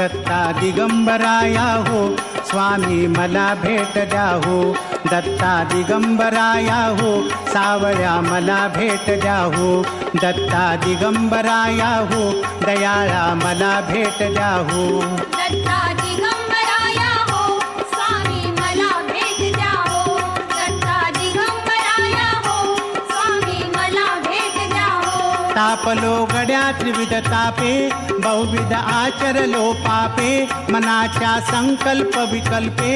दत्ता दिगंबराया हो स्वामी मला भेट द्या हो. दत्ता दिगंबराया हो सावळ्या मला भेट द्या हो. दत्ता दिगंबराया हो दयाळा मला भेट द्या हो. तापलो गड्या त्रिविध तापे बहुविध आचरलो पापे मनाच्या संकल्प विकल्पे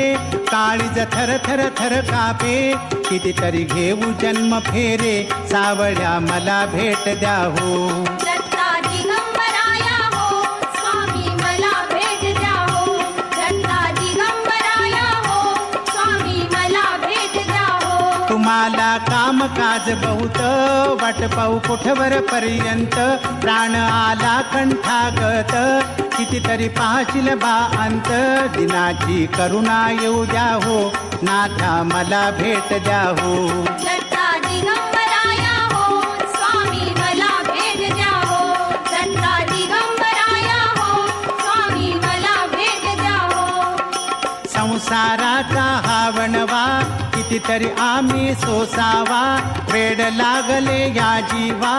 काळीज थर थर थर कापे. कितीतरी घेऊ जन्म फेरे सावळ्या मला भेट द्या हो. तुम्हाला कामकाज बहुत वाट पाहू कुठवर पर्यंत? प्राण आला कंठागत. कितीतरी पाहशील बा अंत. दिनाची करुणा येऊ द्या हो. नाथा मला भेट द्या हो. हो. हो. हो. स्वामी मला भेट द्या हो. संसाराचा हा वणवा कितीतरी आम्ही सोसावा. वेड लागले या जीवा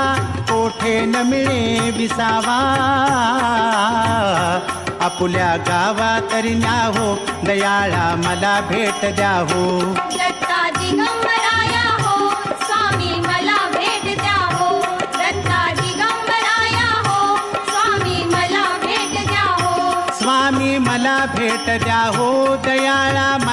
कोठे न मिळे विसावा. आपुल्या गावा तरी न्या हो दयाळा मला भेट द्या हो हो मला भेट द्या हो दत्ता दिगंबराया स्वामी मला भेट द्या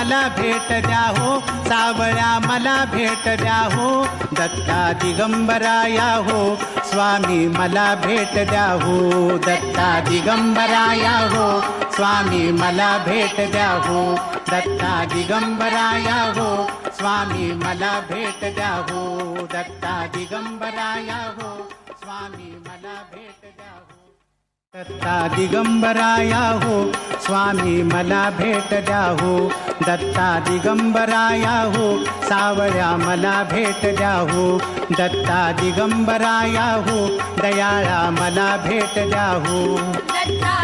मला भेट द्या हो. मला भेट सावळ्या मला भेट द्या हो. दत्ता दिगंबराया हो. स्वामी मला भेट द्या हो. दत्ता दिगंबराया हो. स्वामी मला भेट द्या हो. दत्ता दिगंबराया हो. स्वामी मला भेट द्या हो. दत्ता दिगंबराया हो. स्वामी मला भेट द्या हो. दत्ता दिगंबराया हो स्वामी मला भेट द्या हो. दत्ता दिगंबराया हो सावळ्या मला भेट द्या हो. दत्ता दिगंबराया हो दयाळा मला भेट द्या हो. दत्ता